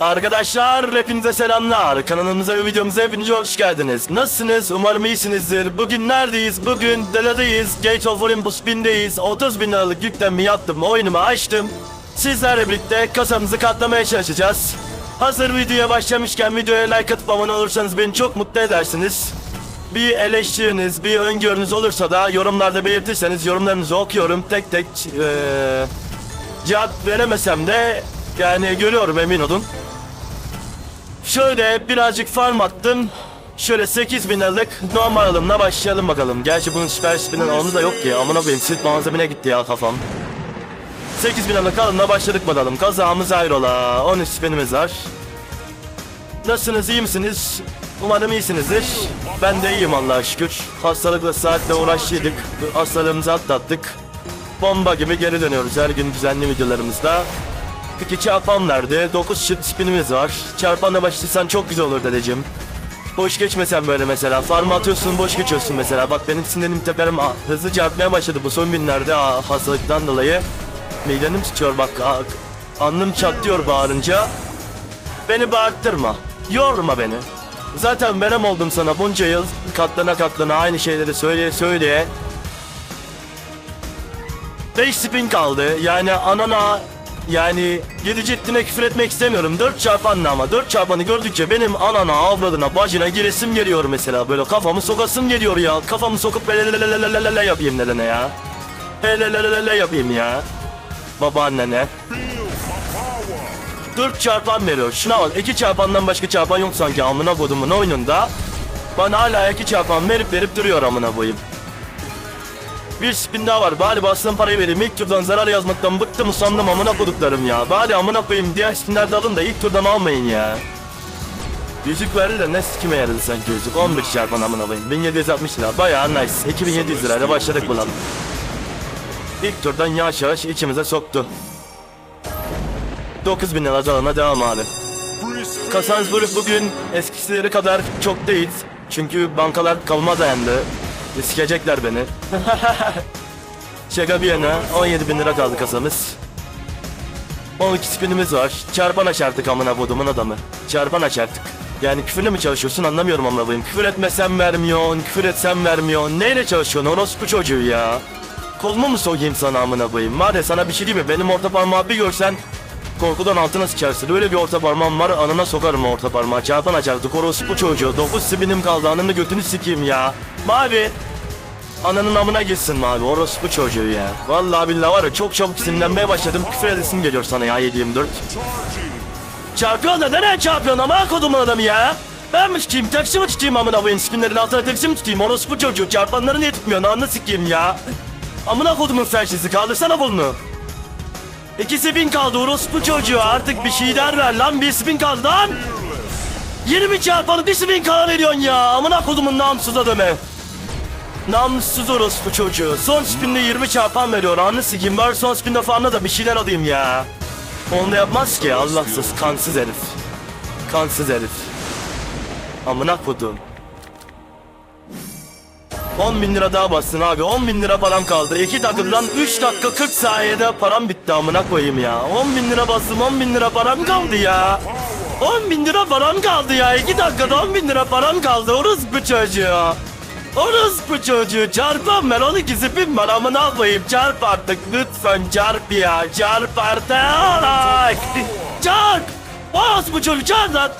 Arkadaşlar hepinize selamlar. Kanalımıza ve videomuza hepiniz hoş geldiniz. Nasılsınız? Umarım iyisinizdir. Bugün neredeyiz? Bugün Dela'dayız. Gate of Olympus 1000'deyiz. 30 bin liralık yüklenme yaptım. Oyunumu açtım. Sizlerle birlikte kasamızı katlamaya çalışacağız. Hazır videoya başlamışken videoya like atıp abone olursanız beni çok mutlu edersiniz. Bir eleştiriniz, bir öngörünüz olursa da yorumlarda belirtirseniz yorumlarınızı okuyorum. Tek tek eee cevap veremesem de yani görüyorum emin olun. Şöyle birazcık farm attım. Şöyle 8000 liralık normal alımla başlayalım bakalım. Gerçi bunun süper spin'in alımı da yok ki. Amına koyayım sit malzemine gitti ya kafam. 8000 liralık alımla başladık bakalım. Kazağımız hayrola. 13 spinimiz var. Nasılsınız iyi misiniz? Umarım iyisinizdir. Ben de iyiyim Allah'a şükür. Hastalıkla saatle uğraşıyorduk. Hastalığımızı atlattık. Bomba gibi geri dönüyoruz her gün düzenli videolarımızda. Peki çarpan nerede? 9 çift spinimiz var. Çarpanla başlasan çok güzel olur dedeciğim. Boş geçmesen böyle mesela. Farm atıyorsun boş geçiyorsun mesela. Bak benim sinirim teperim hızlı çarpmaya başladı bu son günlerde ah, hastalıktan dolayı. Midenim tutuyor bak. ah, alnım çatlıyor bağırınca. Beni bağırttırma. Yorma beni. Zaten verem oldum sana bunca yıl katlana katlana aynı şeyleri söyleye söyleye. 5 spin kaldı. Yani anana yani yedi ciddine küfür etmek istemiyorum. 4 çarpanla ama 4 çarpanı gördükçe benim anana, avradına, bacına giresim geliyor mesela. Böyle kafamı sokasım geliyor ya. Kafamı sokup lelelelelelele yapayım nedene ya. Helelelelele yapayım ya. Babaannene. 4 çarpan veriyor. Şuna bak 2 çarpandan başka çarpan yok sanki amına kodumun oyununda. Bana hala 2 çarpan verip verip duruyor amına koyayım. Bir spin daha var. Bari bastığım parayı vereyim. İlk turdan zarar yazmaktan bıktım usandım amına koduklarım ya. Bari amına koyayım diğer spinler de alın da ilk turdan almayın ya. Yüzük verdi de ne sikime yaradı sanki yüzük. 11 çarpan amına koyayım. 1760 lira. Bayağı nice. 2700 lirayla başladık bulalım. İlk turdan yavaş yavaş içimize soktu. 9000 lira alana devam abi. Kasansburg bugün eskisileri kadar çok değil. Çünkü bankalar kavma dayandı. Sikecekler beni. Şaka bir yana 17 bin lira kaldı kasamız. 12 spinimiz var. Çarpan açardık amına kodumun adamı. Çarpan açardık. Yani küfürle mi çalışıyorsun anlamıyorum amına koyayım. Küfür etmesen vermiyorsun, küfür etsen vermiyorsun. Neyle çalışıyorsun orospu çocuğu ya? Kolumu mu sokayım sana amına koyayım? Var ya sana bir şey diyeyim mi? Benim orta parmağı bir görsen korkudan altına sıçarsın. Öyle bir orta parmağım var anına sokarım orta parmağı. Çarpan açardık orospu çocuğu. 9 spinim kaldı ananı götünü sikeyim ya. Mavi. Ananın amına gitsin mavi orospu çocuğu ya. Vallahi billahi var ya çok çabuk sinirlenmeye başladım. Küfür edesim geliyor sana ya 724. Çarpıyorsun da nereye çarpıyorsun ama kodumun adamı ya? Ben mi tutayım taksi mi tutayım amına koyayım spinlerin altına taksi mi tutayım orospu çocuğu çarpanları niye tutmuyorsun anını sikeyim ya? Amına kodumun ferşisi kaldırsana bunu. İkisi bin kaldı orospu çocuğu artık bir şeyler ver lan bir spin kaldı lan. 20 çarpanı bir spin kala veriyorsun ya amına kodumun namussuz adamı. Namussuz orospu çocuğu. Son spinde 20 çarpan veriyor. Anı sikeyim. Bari son spinde falan da bir şeyler alayım ya. Onu da yapmaz ki. Allahsız, kansız herif. Kansız herif. Amına kodum. 10 bin lira daha bassın abi. 10 bin lira param kaldı. 2 takımdan 3 dakika 40 saniyede param bitti amına koyayım ya. 10 bin lira bastım 10 bin lira param kaldı ya. 10 bin lira param kaldı ya. 2 dakikada 10 bin lira param kaldı. Orospu çocuğu. Orospu çocuğu çarpam ben 12 zipim var amına koyayım çarp artık lütfen çarp ya çarp artık çarp Orospu çocuğu çarp lan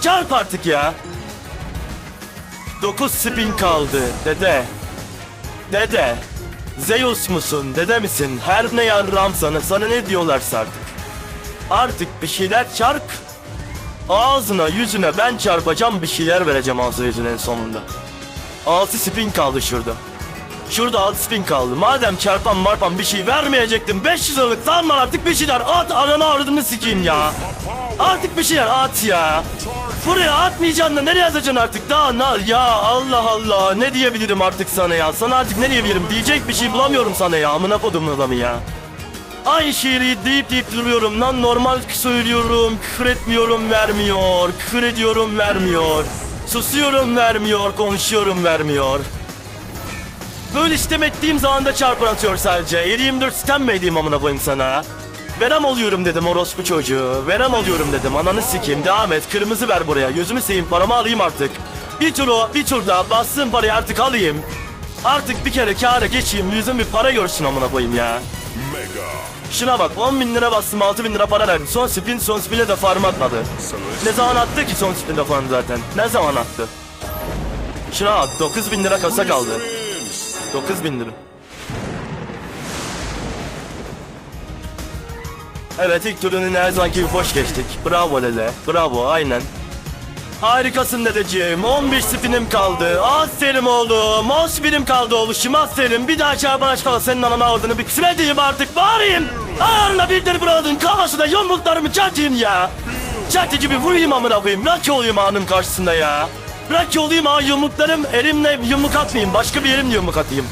çarp artık ya 9 spin kaldı dede. Dede Zeus musun dede misin? Her ne yarram sana sana ne diyorlarsa artık. Artık bir şeyler çarp Ağzına yüzüne ben çarpacağım bir şeyler vereceğim ağzına yüzüne en sonunda. 6 spin kaldı şurada. Şurada 6 spin kaldı. Madem çarpan marpan bir şey vermeyecektim. 500 liralık sanma artık bir şeyler at ananı ardını sikeyim ya. Artık bir şeyler at ya. Buraya atmayacaksın da nereye yazacaksın artık? Daha ne? Ya Allah Allah ne diyebilirim artık sana ya? Sana artık ne diyebilirim? Diyecek bir şey bulamıyorum sana ya. Amına kodumun adamı ya. Aynı şeyi deyip deyip duruyorum lan normal söylüyorum küfür etmiyorum vermiyor küfür ediyorum vermiyor susuyorum vermiyor konuşuyorum vermiyor Böyle sistem ettiğim zaman da çarpın atıyor sadece 7-24 sistem mi edeyim amına koyayım sana Verem oluyorum dedim orospu çocuğu. Verem oluyorum dedim. Ananı sikeyim. Devam et. Kırmızı ver buraya. Gözümü seveyim. Paramı alayım artık. Bir tur o, bir tur daha. Bastığım parayı artık alayım. Artık bir kere kâra geçeyim. Yüzüm bir para görsün amına koyayım ya. Şuna bak 10 bin lira bastım 6 bin lira para verdim. Son spin son spin'e de farm atmadı. Ne zaman attı ki son spin'de farm zaten? Ne zaman attı? Şuna bak 9 bin lira kasa kaldı. 9 bin lira. Evet ilk turunu her zamanki gibi boş geçtik. Bravo Lele. Bravo aynen. Harikasın dedeciğim. 15 spinim kaldı. Aferin oğlum. 10 spinim kaldı oğluşum. Aferin. Bir daha çarpan aç kala senin bir kısmet diyeyim artık. Bağırayım. Ağırına bildir buranın kafasına yumruklarımı çatayım ya. Çatı gibi vurayım amına koyayım. Rocky olayım ağanın karşısında ya. Rocky olayım ağa yumruklarım. Elimle yumruk atmayayım. Başka bir elimle yumruk atayım.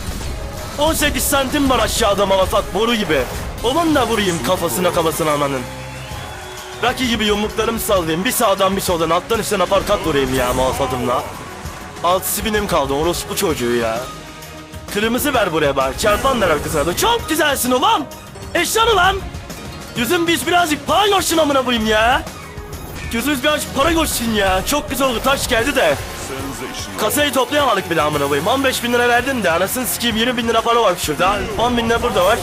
18 santim var aşağıda malafat boru gibi. Onunla vurayım kafasına kafasına ananın. Rocky gibi yumruklarımı sallayayım. Bir sağdan bir soldan alttan üstten aparkat vurayım ya malafatımla. Alt spinim kaldı orospu çocuğu ya. Kırmızı ver buraya bak. Çarpanlar arkasına da. Çok güzelsin ulan. Eşyan ulan. Yüzüm biz birazcık görsün amına koyayım ya. Gözümüz birazcık para görsün ya. Çok güzel oldu. Taş geldi de. Kasayı toplayamadık bile amına koyayım. 15 bin lira verdin de anasını sikeyim 20 bin lira para var şurada. 10 bin lira burada var.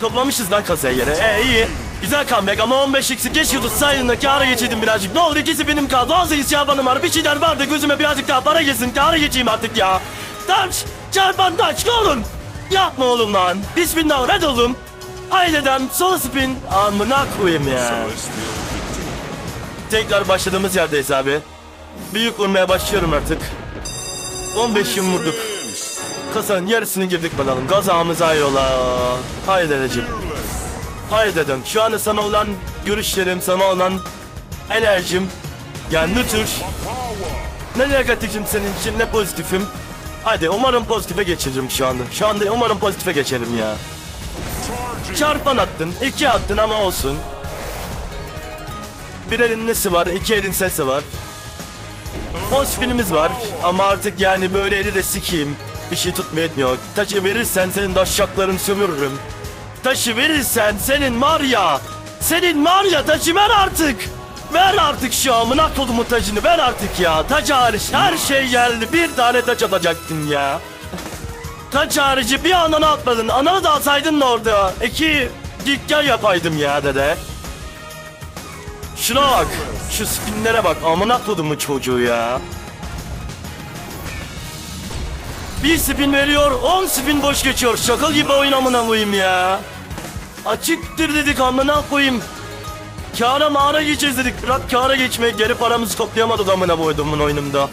Toplamışız lan kasaya yere. E iyi. Güzel comeback ama 15 x'i geç yıldız sayında kâra geçirdim birazcık. Ne olur ikisi benim kaldı. 18 çarpanım var. Bir şeyler vardı gözüme birazcık daha para geçsin. Kâra geçeyim artık ya. Taş. Çarpan taş. Ne olun. Yapma oğlum lan. Bismillah red oğlum. Aileden sol spin. Amına koyayım ya. Tekrar başladığımız yerdeyiz abi. Büyük vurmaya başlıyorum artık. 15 yum vurduk. Kasanın yarısını girdik bakalım. Gazamıza yola. Haydi dedeciğim. Haydi dedem. Şu anda sana olan görüşlerim, sana olan enerjim. Yani nötr. Ne negatifim senin için ne pozitifim. Hadi umarım pozitife geçiririm şu anda. Şu anda umarım pozitife geçerim ya. Çarpan attın, iki attın ama olsun. Bir elin nesi var, iki elin sesi var. 10 spinimiz var ama artık yani böyle eli de sikeyim. Bir şey tutmuyor etmiyor. Taşı verirsen senin daşşaklarını sömürürüm. Taşı verirsen senin var ya. Senin var ya taşı ver artık. Ver artık şu amına kodumun tacını ver artık ya. Taç hariç her şey geldi. Bir tane taç atacaktın ya. Taç harici bir ananı atmadın. Ananı da atsaydın da orada. İki dikkat yapaydım ya dede. Şuna bak. Şu spinlere bak. Amına kodumun çocuğu ya. Bir spin veriyor, 10 spin boş geçiyor. Şaka gibi oyun amına koyayım ya. Açıktır dedik amına koyayım. Kâra mağara geçeceğiz dedik. Bırak kâra geçmeyi geri paramızı toplayamadık amına koyduğumun oyunumda.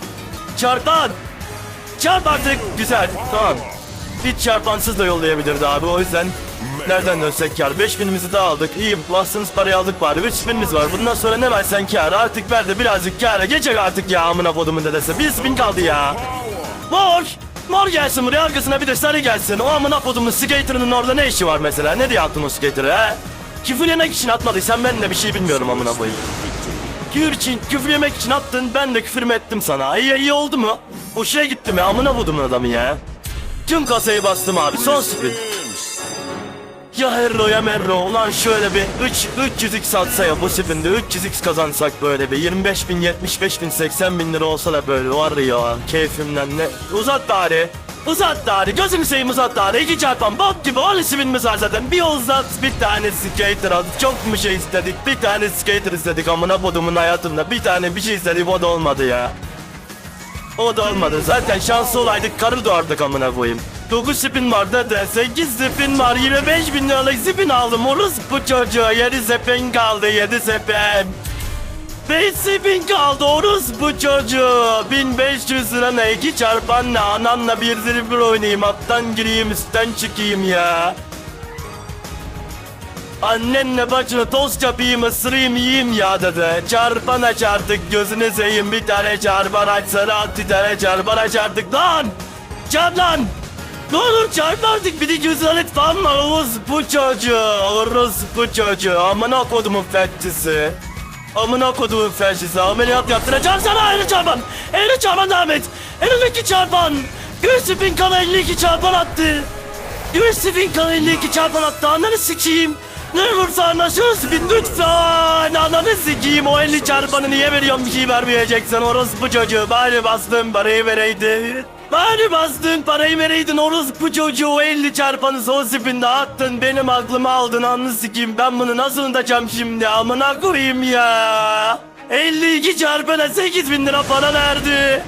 Çarpan. Çarp artık. Güzel. Tamam. Hiç çarpansız da yollayabilirdi abi o yüzden Nereden dönsek kar? 5000'imizi de aldık. İyi bastığınız parayı aldık bari. 3000'imiz var. Bundan sonra ne versen kar. Artık ver de birazcık kâra. Geçecek artık ya amına kodumun dedesi. 1000 kaldı ya. Mor. Mor gelsin buraya arkasına bir de sarı gelsin. O amına kodumun skaterının orada ne işi var mesela? Ne diye attın o skaterı he? Küfür yemek için atmadıysan ben de bir şey bilmiyorum amına koyayım. Küfür için, küfür yemek için attın ben de küfür mü ettim sana? İyi iyi oldu mu? Boşuna gitti mi? Amına kodumun adamı ya. Tüm kasayı bastım abi. Son spin. Ya Herro ya Merro ulan şöyle bir 3 300x atsa ya bu spinde 300x kazansak böyle bir 25 bin 75 bin 80 bin lira olsa da böyle var ya keyfimden ne? Uzat bari uzat bari gözümü seveyim uzat bari. İki çarpan bok gibi 10 spinimiz var zaten. Bir uzat bir tane skater al çok mu şey istedik? Bir tane skater istedik amına kodumun hayatımda. Bir tane bir şey istedik o da olmadı ya. O da olmadı. Zaten şanslı olaydık karı doğardık amına koyayım. 9 spin vardı da 8 spin var. 25 bin liralık spin aldım. Oruz bu çocuğa 7 spin kaldı 7 spin 5 spin kaldı Oruz bu çocuğu 1500 lira ne? 2 çarpan ne? Ananla bir bir oynayayım alttan gireyim üstten çıkayım ya. Annenle bacını tost yapayım ısırayım yiyeyim ya dedi. Çarpan aç artık gözünü seveyim. Bir tane çarpan aç sarı at bir tane çarpan aç artık. Lan. Çarp lan. Ne olur çarp artık bir de alet falan var bu çocuğu. Bu çocuğu. Amına kodumun fettisi. Amına kodumun fettisi. Ameliyat yaptıracağım sana ayrı çarpan. Ayrı çarpan devam et. 52 çarpan. Göğsü bin kana 52 çarpan attı. Üstü bin kana 52 çarpan attı. Ananı sikeyim. Ne vursa anlaşırız bir lütfen. Ananı sikeyim o 50 çarpanı niye veriyorum şey vermeyeceksin orospu çocuğu. Bari bastığın parayı vereydin. Bari bastığın parayı vereydin orospu çocuğu o 50 çarpanı sol spinde attın. Benim aklımı aldın anlı sikeyim. Ben bunu nasıl unutacağım şimdi amına koyayım ya. 52 çarpına 8 bin lira para verdi.